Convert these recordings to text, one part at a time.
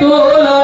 তুলনা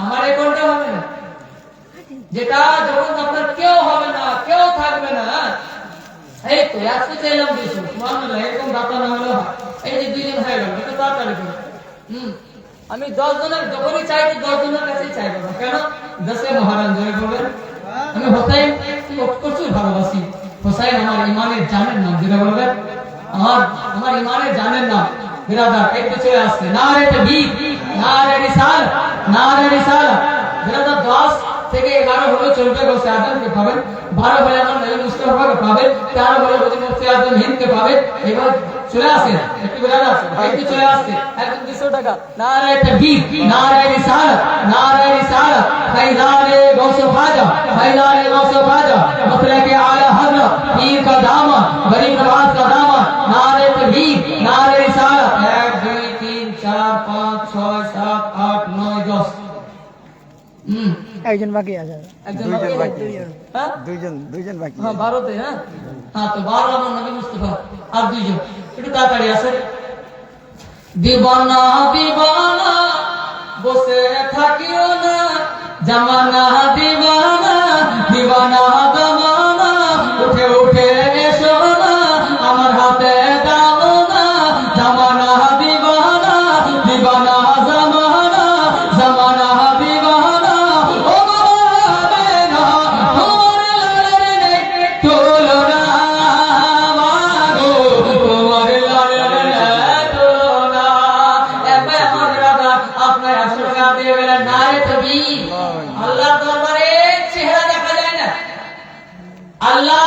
আমার অ্যাকাউন্টে হবে না? যেটা যখন আপনার কেউ হবে না, কেউ থাকবে না এই তো একশো চাইলাম দুইশো সুবহানাল্লাহ এরকম দাতা না হলে এই যে দুইজন হয়ে গেল, এটা তাড়াতাড়ি করে। হুম। আমি দশ জনের যখনই চাইব দশ জনের কাছেই চাইব না। কেন? দশে মহারাজ জয় বলবেন আমি হোসাইন প্রচুর ভালোবাসি। হোসাইন আমার ইমানের জানের নাম, যেটা বলবেন? আমার আমার ইমানের জানের নাম। বিরাদার, একটু চলে আসছে। না রে তবীর না রে রিসাল নারে রিসালা দু হাজার দশ থেকে এগারো হলো চলবে পাবেন। বারো হলে হিন্দকে পাবেন। চলে আসেন। একটু বেড়ান আসেন চলে আসেন। একদম দুশো টাকা। নারায় তকবীর নারায় রিসালা নারায় রিসালা ফাইলানে গৌসে ফাজা একজন বাকি আছে। একজন বাকি। হ্যাঁ? দুইজন দুইজন বাকি হ্যাঁ বারোতে হ্যাঁ? হ্যাঁ তো বারো আমার নবী মুস্তফা। আর দুইজন। একটু তাড়াতাড়ি আসে দিবানা দিবানা বসে থাকিও না। জামানা দিবানা দিবানা দরবারে কবি। আল্লাহর দরবারে চেহারা দেখা যায় না। আল্লাহ